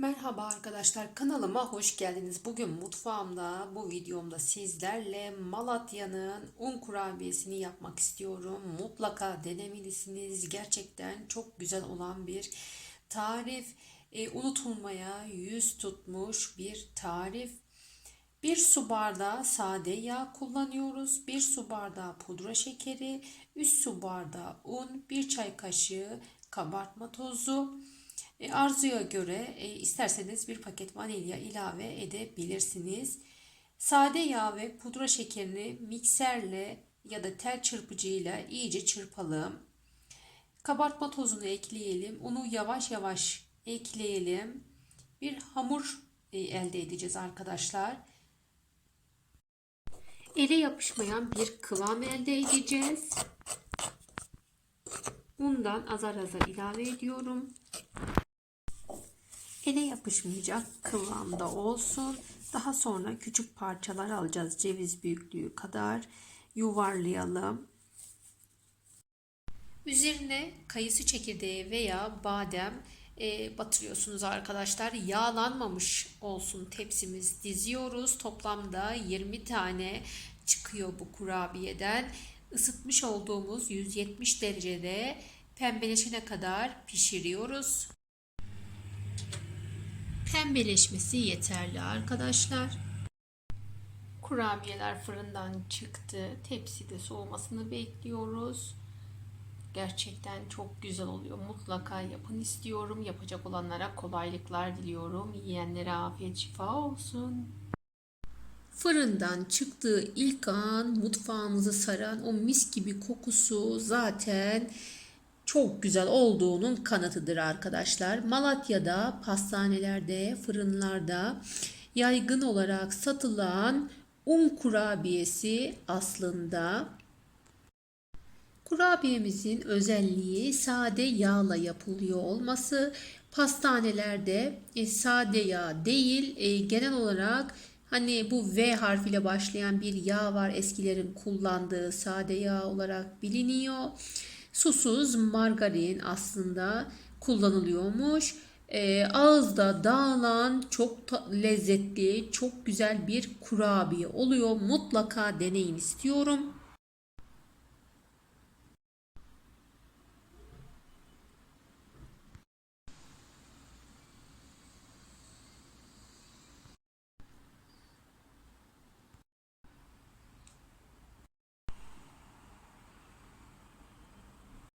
Merhaba arkadaşlar kanalıma hoş geldiniz. Bugün mutfağımda bu videomda sizlerle Malatya'nın un kurabiyesini yapmak istiyorum. Mutlaka denemelisiniz. Gerçekten çok güzel olan bir tarif. E, unutulmaya yüz tutmuş bir tarif. Bir su bardağı sade yağ kullanıyoruz. Bir su bardağı pudra şekeri, 3 su bardağı un, 1 çay kaşığı kabartma tozu. E, arzuya göre e, isterseniz bir paket vanilya ilave edebilirsiniz. Sade yağ ve pudra şekerini mikserle ya da tel çırpıcıyla iyice çırpalım. Kabartma tozunu ekleyelim. Unu yavaş yavaş ekleyelim. Bir hamur e, elde edeceğiz arkadaşlar. Ele yapışmayan bir kıvam elde edeceğiz. Bundan azar azar ilave ediyorum. Ele yapışmayacak kıvamda olsun. Daha sonra küçük parçalar alacağız. Ceviz büyüklüğü kadar yuvarlayalım. Üzerine kayısı çekirdeği veya badem e, batırıyorsunuz arkadaşlar. Yağlanmamış olsun tepsimiz diziyoruz. Toplamda 20 tane çıkıyor bu kurabiyeden. Isıtmış olduğumuz 170 derecede pembeleşene kadar pişiriyoruz. Pembeleşmesi yeterli arkadaşlar. Kurabiyeler fırından çıktı. Tepside soğumasını bekliyoruz. Gerçekten çok güzel oluyor. Mutlaka yapın istiyorum. Yapacak olanlara kolaylıklar diliyorum. Yiyenlere afiyet şifa olsun. Fırından çıktığı ilk an mutfağımızı saran o mis gibi kokusu zaten çok güzel olduğunun kanıtıdır arkadaşlar. Malatya'da pastanelerde, fırınlarda yaygın olarak satılan un kurabiyesi aslında kurabiyemizin özelliği sade yağla yapılıyor olması. Pastanelerde e, sade yağ değil, e, genel olarak Hani bu V harfiyle başlayan bir yağ var eskilerin kullandığı sade yağ olarak biliniyor. Susuz margarin aslında kullanılıyormuş. E, ağızda dağılan çok lezzetli, çok güzel bir kurabiye oluyor. Mutlaka deneyin istiyorum.